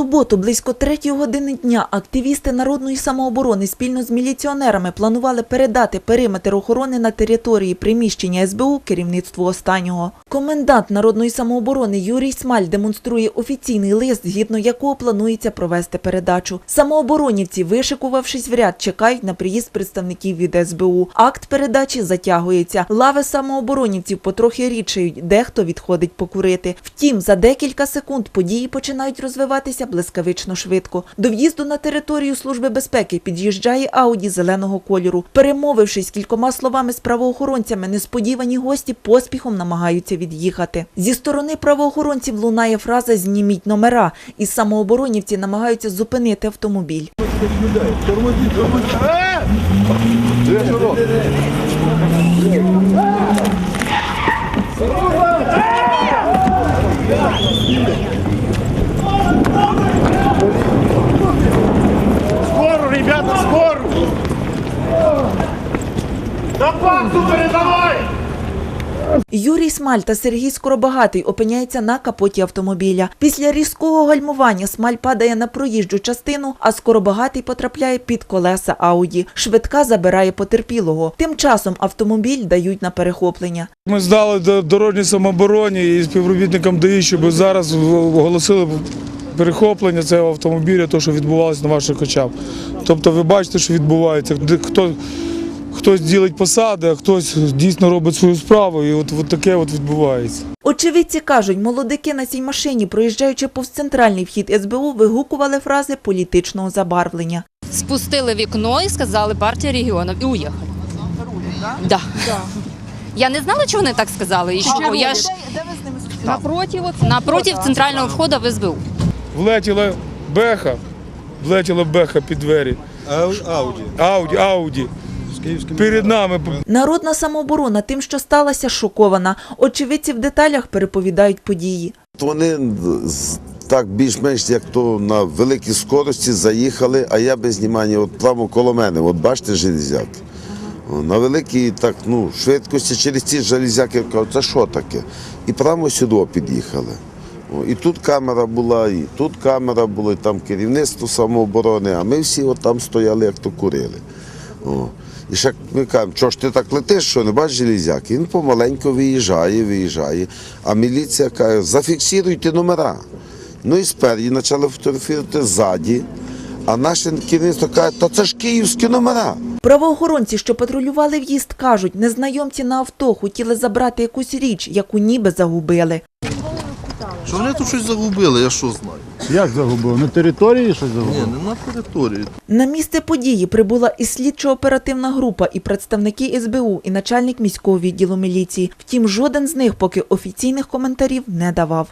суботу, близько третьої години дня, активісти народної самооборони спільно з міліціонерами планували передати периметр охорони на території приміщення СБУ керівництву останнього. Комендант народної самооборони Юрій Смаль демонструє офіційний лист, згідно якого планується провести передачу. Самооборонівці, вишикувавшись в ряд, чекають на приїзд представників від СБУ. Акт передачі затягується. Лави самооборонівців потрохи рідшають, дехто відходить покурити. Втім, за декілька секунд події починають розвиватися блискавично швидко. До в'їзду на територію Служби безпеки під'їжджає Ауді зеленого кольору. Перемовившись кількома словами з правоохоронцями, несподівані гості поспіхом намагаються від'їхати. Зі сторони правоохоронців лунає фраза Зніміть номера, і самооборонівці намагаються зупинити автомобіль. На пахту передавай! Юрій Смаль та Сергій Скоробагатий опиняються на капоті автомобіля. Після різкого гальмування Смаль падає на проїжджу частину, а Скоробагатий потрапляє під колеса Ауді. Швидка забирає потерпілого. Тим часом автомобіль дають на перехоплення. Ми здали дорожній самообороні і співробітникам ДАІ, щоб зараз оголосили перехоплення цього автомобіля, то, що відбувалося на ваших очах. Тобто ви бачите, що відбувається. Хто, хтось ділить посади, а хтось дійсно робить свою справу, і от, от таке от відбувається. Очевидці кажуть, молодики на цій машині, проїжджаючи повз центральний вхід СБУ, вигукували фрази політичного забарвлення. спустили вікно і сказали партія регіонів і уїхали. Да. Я не знала, чого вони так сказали. І що я ж напротив, напротив центрального входу в СБУ. Влетіла беха, влетіла беха під двері. Ауді Ауді, Ауді. З київським Перед нами Народна самооборона тим, що сталося, шокована. Очевидці в деталях переповідають події. Вони так більш-менш як то на великій скорості заїхали, а я без знімання, от прямо коло мене, от бачите железяки. На великій так, ну, швидкості через ці железяки я кажу, це що таке? І прямо сюди під'їхали. І тут камера була, і тут камера була, і там керівництво самооборони, а ми всі от там стояли, як то курили. О. І ще ми кажемо, що ж ти так летиш, що не бачиш железяки? Він помаленьку виїжджає, виїжджає. А міліція каже, зафіксуйте номера. Ну і спереді почали фотографувати ззаді. А наше керівництво каже, то це ж київські номера. Правоохоронці, що патрулювали в'їзд, кажуть, незнайомці на авто хотіли забрати якусь річ, яку ніби загубили. Що вони тут щось загубили, я що знаю? Як загубив? На території щось загубив? Ні, не на території. На місце події прибула і слідчо-оперативна група, і представники СБУ, і начальник міського відділу міліції. Втім, жоден з них поки офіційних коментарів не давав.